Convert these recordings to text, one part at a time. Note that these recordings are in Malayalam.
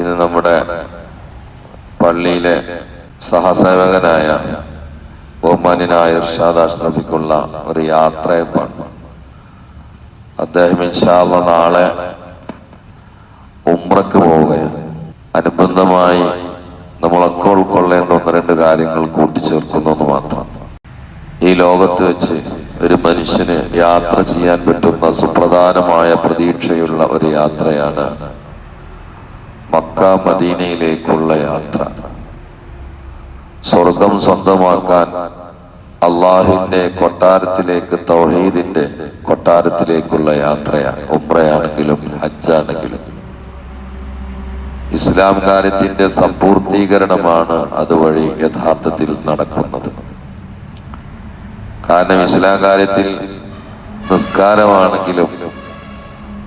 ഇത് നമ്മുടെ പള്ളിയിലെ സഹസേവകനായ ബഹുമാനായ ഇർഷാദ് ആശ്രമിക്കുള്ള ഒരു യാത്രയപ്പാണ് അദ്ദേഹം ഇൻഷാല്ല നാളെ ഉമ്രക്ക് പോവുകയാണ്. അനുബന്ധമായി നമ്മളൊക്കെ ഉൾക്കൊള്ളേണ്ട ഒന്ന് രണ്ട് കാര്യങ്ങൾ കൂട്ടിച്ചേർക്കുന്നു എന്ന് മാത്രം. ഈ ലോകത്ത് വെച്ച് ഒരു മനുഷ്യന് യാത്ര ചെയ്യാൻ പറ്റുന്ന സുപ്രധാനമായ പ്രതീക്ഷയുള്ള ഒരു യാത്രയാണ് മക്ക മദീനയിലേക്കുള്ള യാത്ര. സ്വർഗം സ്വന്തമാക്കാൻ അള്ളാഹുവിന്റെ കൊട്ടാരത്തിലേക്ക് തൗഹീദിന്റെ കൊട്ടാരത്തിലേക്കുള്ള യാത്രയാണ് ഉമ്രയാണെങ്കിലും ഹജ്ജാണെങ്കിലും. ഇസ്ലാം കാര്യത്തിന്റെ സമ്പൂർത്തീകരണമാണ് അതുവഴി യഥാർത്ഥത്തിൽ നടക്കുന്നത്. കാരണം ഇസ്ലാം കാര്യത്തിൽ നിസ്കാരമാണെങ്കിലും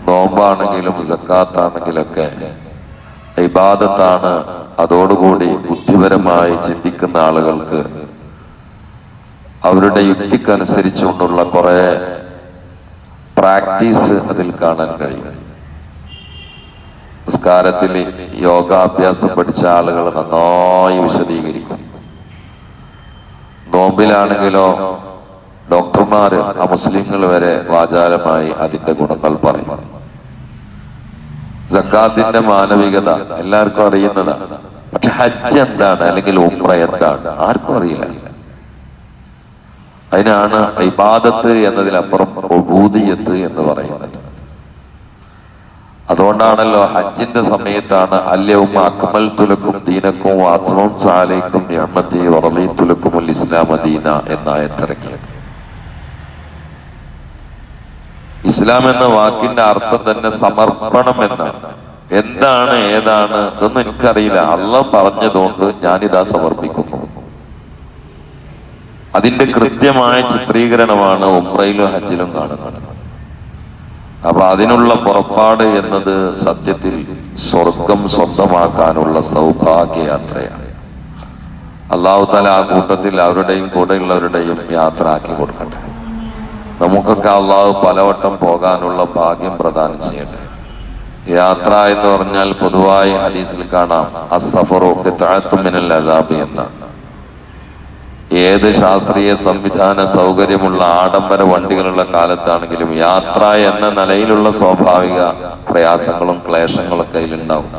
നോമ്പാണെങ്കിലും സക്കാത്താണെങ്കിലൊക്കെ ഇബാദത്താണ് അതോടുകൂടി ബുദ്ധിപരമായി ചിന്തിക്കുന്ന ആളുകൾക്ക് അവരുടെ യുക്തിക്കനുസരിച്ചുകൊണ്ടുള്ള കുറെ പ്രാക്ടീസ് അതിൽ കാണാൻ കഴിയും. നിസ്കാരത്തിൽ യോഗാഭ്യാസം പഠിച്ച ആളുകൾ നന്നായി വിശദീകരിക്കും. നോമ്പിലാണെങ്കിലോ ഡോക്ടർമാര് അമുസ്ലിങ്ങൾ വരെ വാചാലമായി അതിന്റെ ഗുണങ്ങൾ പറയും. സക്കാത്തിന്റെ മാനവികത എല്ലാവർക്കും അറിയുന്നതാണ് പക്ഷെ ഹജ്ജ് എന്താണ്? അല്ലെങ്കിൽ ഉംറ എന്താണ്? ആർക്കും അറിയില്ല. അതിനാണ് ഇബാദത്ത് എന്നതിലപ്പുറം ഒബൂദിയത്ത് എന്ന് പറയുന്നത്. അതുകൊണ്ടാണല്ലോ ഹജ്ജിന്റെ സമയത്താണ് അല്യവും അക്മൽ തുലക്കും ദീനക്കും വാത്സവം സാലേക്കും ഞമ്മത്തി വറലി തുലക്കുമുൽ ഇസ്ലാം എന്നായ എന്നായത്തിറക്കിയത് ഇസ്ലാം എന്ന വാക്കിന്റെ അർത്ഥം തന്നെ സമർപ്പണം എന്നാണ്. എന്താണ് ഏതാണ് ഇതൊന്നും എനിക്കറിയില്ല. അല്ല പറഞ്ഞതുകൊണ്ട് ഞാനിതാ സമർപ്പിക്കുന്നു. അതിന്റെ കൃത്യമായ ചിത്രീകരണമാണ് ഉംറയിലും ഹജ്ജിലും കാണുന്നത്. അപ്പൊ അതിനുള്ള പുറപ്പാട് എന്നത് സത്യത്തിൽ സ്വർഗം സ്വന്തമാക്കാനുള്ള സൗഭാഗ്യയാത്രയാണ്. അള്ളാഹു തല ആ കൂട്ടത്തിൽ അവരുടെയും കൂടെയുള്ളവരുടെയും യാത്ര ആക്കി കൊടുക്കട്ടെ. നമുക്കൊക്കെ അള്ളാഹ് പലവട്ടം പോകാനുള്ള ഭാഗ്യം പ്രദാനം ചെയ്യട്ടെ. യാത്ര എന്ന് പറഞ്ഞാൽ പൊതുവായി ഹദീസിൽ കാണാം അസഫറൊക്കെ മിനൽ അദാബ് എന്നാണ് ഏത് ശാസ്ത്രീയ സംവിധാന സൗകര്യമുള്ള ആഡംബര വണ്ടികളുള്ള കാലത്താണെങ്കിലും യാത്ര എന്ന നിലയിലുള്ള സ്വാഭാവിക പ്രയാസങ്ങളും ക്ലേശങ്ങളും കയ്യിലുണ്ടാവും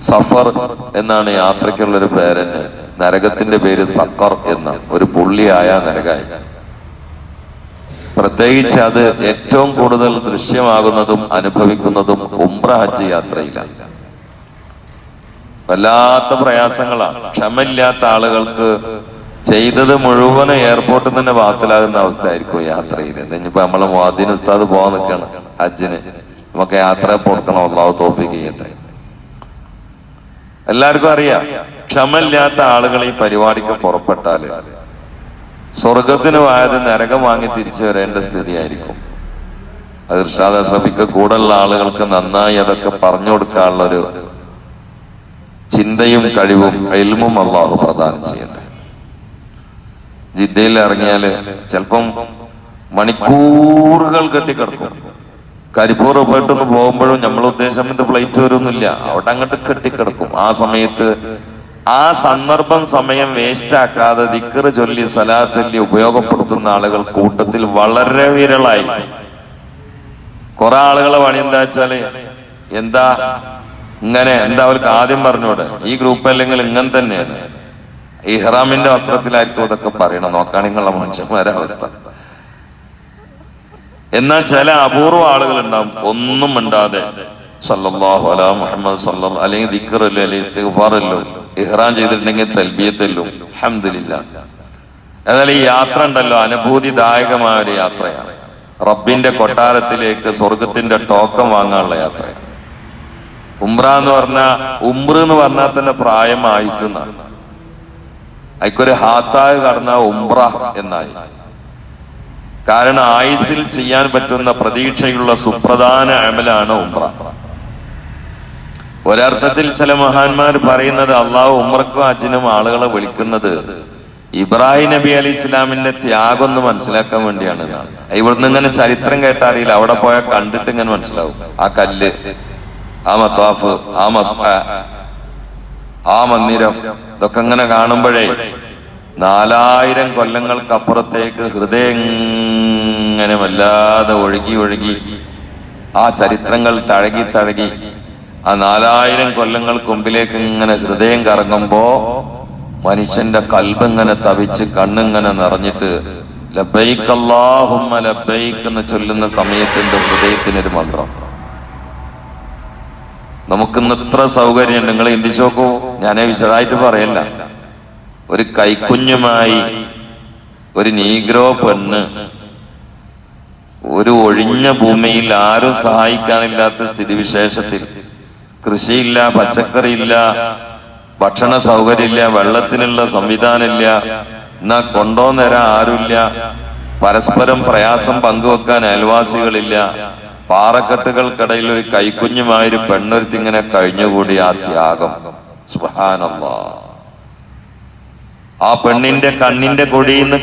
സഫർ എന്നാണ് യാത്രയ്ക്കുള്ള ഒരു പേരന് നരകത്തിന്റെ പേര് സക്കർ എന്ന. ഒരു പുള്ളിയായ നരകായി. പ്രത്യേകിച്ച് അത് ഏറ്റവും കൂടുതൽ ദൃശ്യമാകുന്നതും അനുഭവിക്കുന്നതും ഉംറ ഹജ്ജ് യാത്രയിലാണ്. വല്ലാത്ത പ്രയാസങ്ങളാണ്. ക്ഷമയില്ലാത്ത ആളുകൾക്ക് ചെയ്തത് മുഴുവനും എയർപോർട്ടിൽ തന്നെ അവസ്ഥ അവസ്ഥയായിരിക്കും യാത്രയിൽ ഇനിയിപ്പോ നമ്മളെ മുഹദ്ദീൻ ഉസ്താദ് പോകാൻ നിൽക്കണം ഹജ്ജിന്. നമുക്ക് യാത്ര കൊടുക്കണം. അള്ളാഹു തോഫിക്ക് ചെയ്യട്ടെ. എല്ലാവർക്കും അറിയാം. ക്ഷമയില്ലാത്ത ആളുകൾ ഈ പരിപാടിക്ക് പുറപ്പെട്ടാൽ സ്വർഗത്തിന് പോയത് നരകം വാങ്ങി തിരിച്ചു വരേണ്ട സ്ഥിതിയായിരിക്കും. അത് ഇർഷാദ് അഷറഫിക്ക് കൂടെയുള്ള ആളുകൾക്ക് നന്നായി അതൊക്കെ പറഞ്ഞു കൊടുക്കാനുള്ള ഒരു ചിന്തയും കഴിവും എൽമും അള്ളാഹു പ്രദാനം ചെയ്യട്ടെ. ജിദ്ദയിൽ ഇറങ്ങിയാൽ ചിലപ്പം മണിക്കൂറുകൾ കെട്ടിക്കിടക്കും. കരിപ്പൂർ പോയിട്ടൊന്ന് പോകുമ്പോഴും നമ്മൾ ഉദ്ദേശം ഫ്ലൈറ്റ് വരുന്നില്ല. അവിടെ അങ്ങോട്ട് കെട്ടിക്കിടക്കും. ആ സമയത്ത് ആ സന്ദർഭം സമയം വേസ്റ്റ് ആക്കാതെ ദിക്കറ് ചൊല്ലി സലാത്തല്ലി ഉപയോഗപ്പെടുത്തുന്ന ആളുകൾ കൂട്ടത്തിൽ വളരെ വിരളായി. കുറെ ആളുകളെ പണി എന്താ വെച്ചാൽ എന്താ? ഇങ്ങനെ എന്താ അവർക്ക് ആദ്യം പറഞ്ഞോടെ? ഈ ഗ്രൂപ്പ് അല്ലെങ്കിൽ ഇങ്ങനെ തന്നെയാണ്. ഇഹ്റാമിന്റെ വസ്ത്രത്തിലായിരിക്കും ഇതൊക്കെ പറയണം നോക്കാണിങ്ങളുടെ മനുഷ്യന്മാരെ അവസ്ഥ. എന്നാൽ ചില അപൂർവ ആളുകൾ ഉണ്ടാവും ഒന്നും മിണ്ടാതെ. സല്ലാഹു അല മുഹമ്മദ് സല്ലം അല്ലെങ്കിൽ ദിക്കറല്ലോ അല്ലെങ്കിൽ ഇസ്തിഗ്ഫാറല്ലോ ഇഹ്റാം ചെയ്തിട്ടുണ്ടെങ്കിൽ തൽബിയത്തല്ലോ അഹമ്മദില്ല എന്നാൽ ഈ യാത്ര ഉണ്ടല്ലോ അനുഭൂതിദായകമായ ഒരു യാത്രയാണ്. റബ്ബിന്റെ കൊട്ടാരത്തിലേക്ക് സ്വർഗത്തിന്റെ ടോക്കം വാങ്ങാനുള്ള യാത്രയാണ്. ഉംറ എന്ന് പറഞ്ഞാൽ ഉംറ എന്ന് പറഞ്ഞാൽ തന്നെ പ്രായം ആയുസ് എന്നാണ്. അതിക്കൊരു ഹാത്താവ് കടന്ന ഉംറ എന്നായി. കാരണം ആയുസിൽ ചെയ്യാൻ പറ്റുന്ന പ്രതീക്ഷയുള്ള സുപ്രധാന അമലാണ് ഉംറ. ഒരർത്ഥത്തിൽ ചില മഹാന്മാർ പറയുന്നത് അള്ളാഹു ഉമ്രക്കും അജിനും ആളുകളെ വിളിക്കുന്നത് ഇബ്രാഹിം നബി അലി ഇസ്ലാമിന്റെ ത്യാഗം ഒന്ന് മനസ്സിലാക്കാൻ വേണ്ടിയാണ്. ഇവിടുന്ന് ഇങ്ങനെ ചരിത്രം കേട്ടറിയില്ല അവിടെ പോയാൽ കണ്ടിട്ട് ഇങ്ങനെ മനസ്സിലാവും ആ കല്ല് ആ മത്താഫ് ആ മസ് ആ മന്ദിരം ഇതൊക്കെ ഇങ്ങനെ കാണുമ്പോഴേ നാലായിരം കൊല്ലങ്ങൾക്കപ്പുറത്തേക്ക് ഹൃദയം ഇങ്ങനെ വല്ലാതെ ഒഴുകി ഒഴുകി ആ ചരിത്രങ്ങൾ തഴകി തഴകി ആ നാലായിരം കൊല്ലങ്ങൾക്ക് മുമ്പിലേക്ക് ഇങ്ങനെ ഹൃദയം കറങ്ങുമ്പോ മനുഷ്യന്റെ കൽബിങ്ങനെ തവിച്ച് കണ്ണിങ്ങനെ നിറഞ്ഞിട്ട് ലബൈക്ക് അല്ലാഹുമ്മ ലബൈക്ക് എന്ന് ചൊല്ലുന്ന സമയത്തിന്റെ ഹൃദയത്തിനൊരു മന്ത്രം. നമുക്കിന്ന് ഇത്ര സൗകര്യം നിങ്ങൾ നോക്കൂ. ഞാനേ വിശദമായിട്ട് പറയല്ല. ഒരു കൈക്കുഞ്ഞുമായി ഒരു നീഗ്രോ പെണ്ണ് ഒരു ഒഴിഞ്ഞ ഭൂമിയിൽ ആരും സഹായിക്കാനില്ലാത്ത സ്ഥിതിവിശേഷത്തിൽ കൃഷിയില്ല പച്ചക്കറിയില്ല ഭക്ഷണ സൗകര്യമില്ല വെള്ളത്തിനുള്ള സംവിധാനമില്ല എന്നാ കൊണ്ടോന്നേരാൻ ആരുമില്ല. പരസ്പരം പ്രയാസം പങ്കുവെക്കാൻ അയൽവാസികളില്ല. പാറക്കെട്ടുകൾക്കിടയിൽ ഒരു കൈക്കുഞ്ഞുമായൊരു പെണ്ണൊരുത്തി ഇങ്ങനെ കഴിഞ്ഞുകൂടി ആ ത്യാഗം. സുഹാന ആ പെണ്ണിന്റെ കണ്ണിന്റെ കൊടിയിന്ന്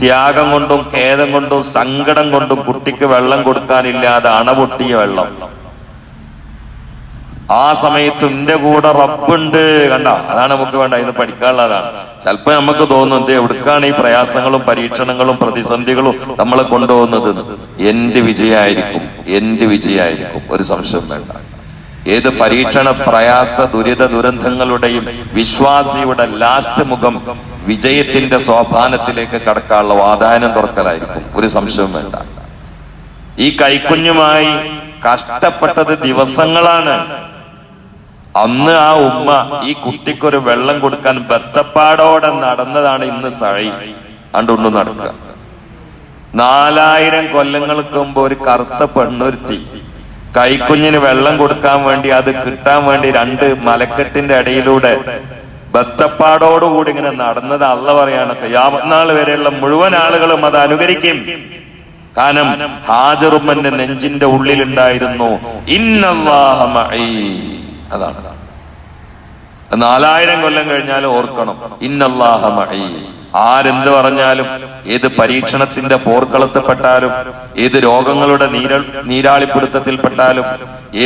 ത്യാഗം കൊണ്ടും ഖേദം കൊണ്ടും സങ്കടം കൊണ്ടും കുട്ടിക്ക് വെള്ളം കൊടുക്കാനില്ലാതെ അണപൊട്ടിയ വെള്ളം. ആ സമയത്ത് എന്റെ കൂടെ റബ്ബുണ്ട്. കണ്ട? അതാണ് നമുക്ക് വേണ്ട ഇന്ന് പഠിക്കാനുള്ളതാണ്. ചിലപ്പോ നമുക്ക് തോന്നുന്നത് എവിടുക്കാണ് ഈ പ്രയാസങ്ങളും പരീക്ഷണങ്ങളും പ്രതിസന്ധികളും നമ്മളെ കൊണ്ടുപോകുന്നത്? എന്റെ വിജയമായിരിക്കും? എന്റെ വിജയമായിരിക്കും? ഒരു സംശയം വേണ്ട. ഏത് പരീക്ഷണ പ്രയാസ ദുരിത ദുരന്തങ്ങളുടെയും വിശ്വാസിയുടെ ലാസ്റ്റ് മുഖം വിജയത്തിന്റെ സ്വാധാനത്തിലേക്ക് കടക്കാനുള്ള വാതായനം തുറക്കലായിരിക്കും. ഒരു സംശയം വേണ്ട. ഈ കൈക്കുഞ്ഞുമായി കഷ്ടപ്പെട്ടത് ദിവസങ്ങളാണ്. അന്ന് ആ ഉമ്മ ഈ കുട്ടിക്കൊരു വെള്ളം കൊടുക്കാൻ ബത്തപ്പാടോടെ നടന്നതാണ് ഇന്ന് സഴി. അണ്ടുണ്ടു നടക്കുക. നാലായിരം കൊല്ലങ്ങൾക്ക് മുമ്പ് ഒരു കറുത്ത പെണ്ണൊരുത്തി കൈക്കുഞ്ഞിന് വെള്ളം കൊടുക്കാൻ വേണ്ടി അത് കിട്ടാൻ വേണ്ടി രണ്ട് മലക്കെട്ടിന്റെ അടിയിലൂടെ ബത്തപ്പാടോടുകൂടി ഇങ്ങനെ നടന്നത് അല്ല പറയാണ്. യാമനാൾ വരെയുള്ള മുഴുവൻ ആളുകളും അത് അനുകരിക്കും. കാരണം ഹാജറുമ്മന്റെ നെഞ്ചിന്റെ ഉള്ളിലുണ്ടായിരുന്നു. ഇന്നല്ലാഹ മഈ. അതാണ് നാലായിരം കൊല്ലം കഴിഞ്ഞാൽ ഓർക്കണം ഇന്നല്ലാഹ. ആരെന്ത് പറഞ്ഞാലും ഏത് പരീക്ഷണത്തിന്റെ പോർക്കളത്തിൽപ്പെട്ടാലും ഏത് രോഗങ്ങളുടെ നീര നീരാളിപ്പിടുത്തത്തിൽപ്പെട്ടാലും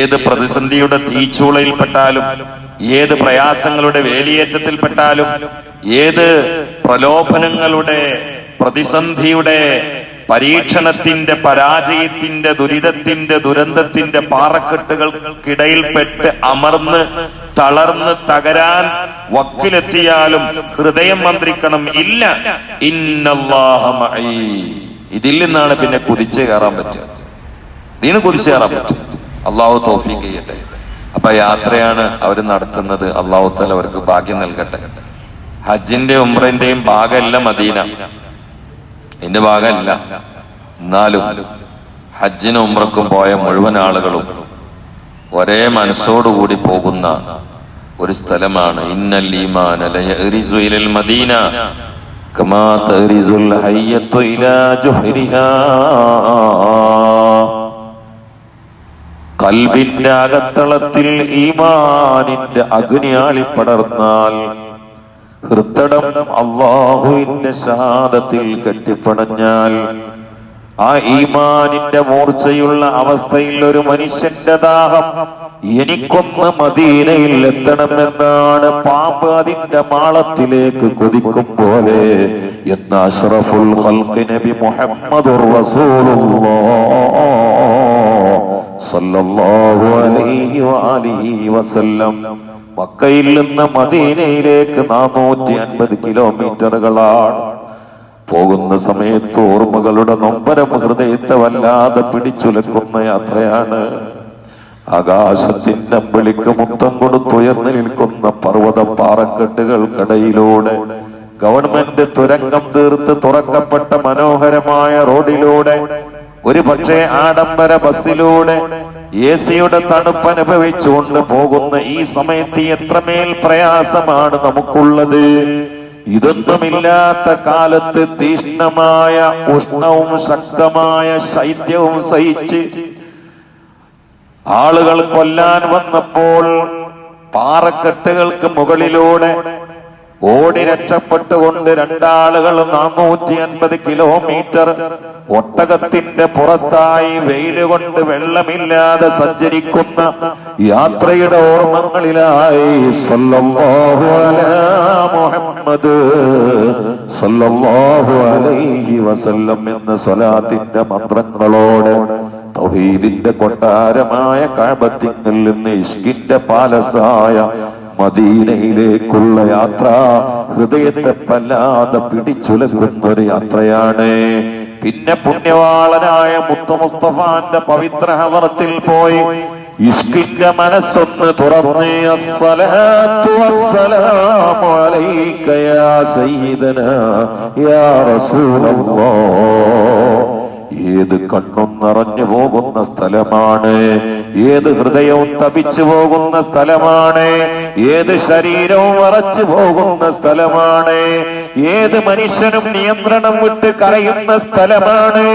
ഏത് പ്രതിസന്ധിയുടെ തീച്ചൂളയിൽപ്പെട്ടാലും ഏത് പ്രയാസങ്ങളുടെ വേലിയേറ്റത്തിൽപ്പെട്ടാലും ഏത് പ്രലോഭനങ്ങളുടെ പ്രതിസന്ധിയുടെ പരീക്ഷണത്തിന്റെ പരാജയത്തിന്റെ ദുരിതത്തിന്റെ ദുരന്തത്തിന്റെ പാറക്കെട്ടുകൾക്കിടയിൽപ്പെട്ട് അമർന്ന് തളർന്ന് തകരാൻ വക്കിലെത്തിയാലും ഹൃദയം മന്ത്രിക്കണം ഇല്ല. ഇന്നല്ലാഹ മഈ. ഇതിൽ നിന്നാണ് പിന്നെ കുതിച്ചു കയറാൻ പറ്റുക. നീന്ന് കുതിച്ചു കയറാൻ പറ്റും. അള്ളാഹു തോഫീക്ക് ചെയ്യട്ടെ. അപ്പൊ യാത്രയാണ് അവർ നടത്തുന്നത്. അള്ളാഹു തല അവർക്ക് ഭാഗ്യം നൽകട്ടെ. ഹജ്ജിന്റെ ഉംറന്റെയും ഭാഗമല്ല മദീന. എന്റെ ഭാഗമല്ല. എന്നാലും ഹജ്ജിനും ഉമ്രക്കും പോയ മുഴുവൻ ആളുകളും ഒരേ മനസ്സോടുകൂടി പോകുന്ന ഒരു സ്ഥലമാണ്. ഇന്നൽ ഈമാൻ മദീന കൽബിന്റെ അകത്തളത്തിൽ ഈമാനിന്റെ അഗ്നിയാളി പടർന്നാൽ ഹൃത്തടം അള്ളാഹുവിന്റെ ശാദത്തിൽ കെട്ടിപ്പടഞ്ഞാൽ ആ ഈമാനിന്റെ മൂർച്ചയുള്ള അവസ്ഥയിൽ ഒരു മനുഷ്യന്റെ ദാഹം എനിക്കൊന്ന് മദീനയിൽ എത്തണമെന്നാണ് പാമ്പ് അതിന്റെ മാളത്തിലേക്ക് കൊതിക്കും പോലെ. എന്ന അഷ്റഫുൽ നബി മുഹമ്മദുർ റസൂലുള്ളാഹ് സല്ലല്ലാഹു അലൈഹി വഅലിഹി വസല്ലം. മക്കയിൽ നിന്ന് മദീനയിലേക്ക് നാനൂറ്റി അൻപത് കിലോമീറ്ററുകളാണ്. പോകുന്ന സമയത്ത് ഓർമ്മകളുടെ നൊമ്പരം ഹൃദയത്തെ വല്ലാതെ പിടിച്ചുലക്കുന്ന യാത്രയാണ്. ആകാശത്തിന്റെ വിളിക്ക് മുത്തം കൊടുത്തുയർന്നു നിൽക്കുന്ന പർവത പാറക്കെട്ടുകൾക്കിടയിലൂടെ ഗവൺമെന്റ് തുരങ്കം തീർത്ത് തുറക്കപ്പെട്ട മനോഹരമായ റോഡിലൂടെ ഒരു പക്ഷേ ആഡംബര ബസ്സിലൂടെ എ സിയുടെ തണുപ്പ് അനുഭവിച്ചുകൊണ്ട് പോകുന്ന ഈ സമയത്ത് എത്രമേൽ പ്രയാസമാണ് നമുക്കുള്ളത്. ഇതൊന്നുമില്ലാത്ത കാലത്ത് തീഷ്ണമായ ഉഷ്ണവും ശക്തമായ ശൈത്യവും സഹിച്ച് ആളുകൾ കൊല്ലാൻ വന്നപ്പോൾ പാറക്കെട്ടുകൾക്ക് മുകളിലൂടെ ഓടി രക്ഷപ്പെട്ടുകൊണ്ട് രണ്ടാളുകൾ നാനൂറ്റി അൻപത് കിലോമീറ്റർ ഒട്ടകത്തിന്റെ പുറത്തായി വെയിൽ കൊണ്ട് വെള്ളമില്ലാതെ സഞ്ചരിക്കുന്ന യാത്രയുടെ ഓർമ്മകളിലായി മുഹമ്മദ് അലൈഹി വസല്ലം എന്ന സ്വലാത്തിന്റെ മന്ത്രങ്ങളോട് തൗഹീദിന്റെ കൊട്ടാരമായ കഴബത്തിങ്കിൽ നിന്ന് ഇഷ്കിന്റെ പാലസായ മദീനയിലേക്കുള്ള യാത്ര ഹൃദയത്തെ വല്ലാതെ പിടിച്ചുലക്കുന്ന ഒരു യാത്രയാണ്. പിന്നെ പുണ്യവാളനായ മുത്തു മുസ്തഫാന്റെ പവിത്ര ഹവറത്തിൽ പോയി. ഇഷ്കിന്റെ മനസ്സൊന്ന് തുറന്ന് അസ്സലാത്തു വസ്സലാമു അലൈക യാ സയ്യിദനാ യാ റസൂലല്ലാഹ് ഏത് കണ്ണും നിറഞ്ഞു പോകുന്ന സ്ഥലമാണ്? ഏത് ഹൃദയവും തപിച്ചു പോകുന്ന സ്ഥലമാണ്? ഏത് ശരീരവും വറച്ചു പോകുന്ന സ്ഥലമാണ്? ഏത് മനുഷ്യനും നിയന്ത്രണം വിട്ട് കരയുന്ന സ്ഥലമാണ്?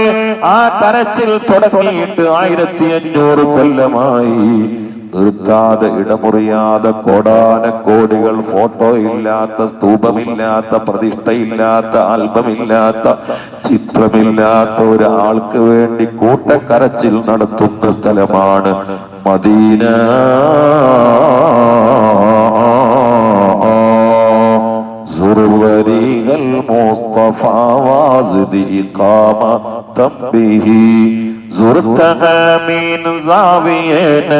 ആ കരച്ചിൽ തുടങ്ങിയിട്ട് ആയിരത്തി അഞ്ഞൂറ് കൊല്ലമായി നിർത്താതെ ഇടമുറിയാതെ കോടാന കോടികൾ ഫോട്ടോ ഇല്ലാത്ത സ്തൂപമില്ലാത്ത പ്രതിഷ്ഠയില്ലാത്ത ആൽബമില്ലാത്ത ചിത്രമില്ലാത്ത ഒരാൾക്ക് വേണ്ടി കൂട്ടക്കരച്ചിൽ നടത്തുന്ന സ്ഥലമാണ് മദീന. സുർവരികൾ മുസ്തഫ വാസിദി ഇഖാമ സാവിയേന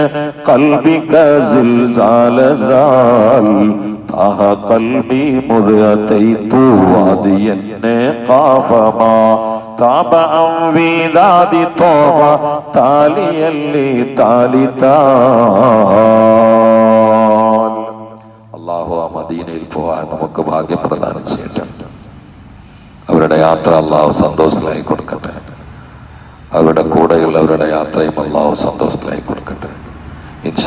قلبك زلزال زال طه قلبي مذ أتيت واديا قاف ما طاب عن ذات طوبى تاليا لتالي تال അള്ളാഹു ആ മദീനയിൽ പോവാൻ നമുക്ക് ഭാഗ്യം പ്രദാനം ചെയ്യട്ടെ അവരുടെ യാത്ര അള്ളാഹു സന്തോഷത്തിലായി കൊടുക്കട്ടെ അവരുടെ കൂടെയുള്ളവരുടെ യാത്രയും അള്ളാഹു സന്തോഷത്തിലായി It's.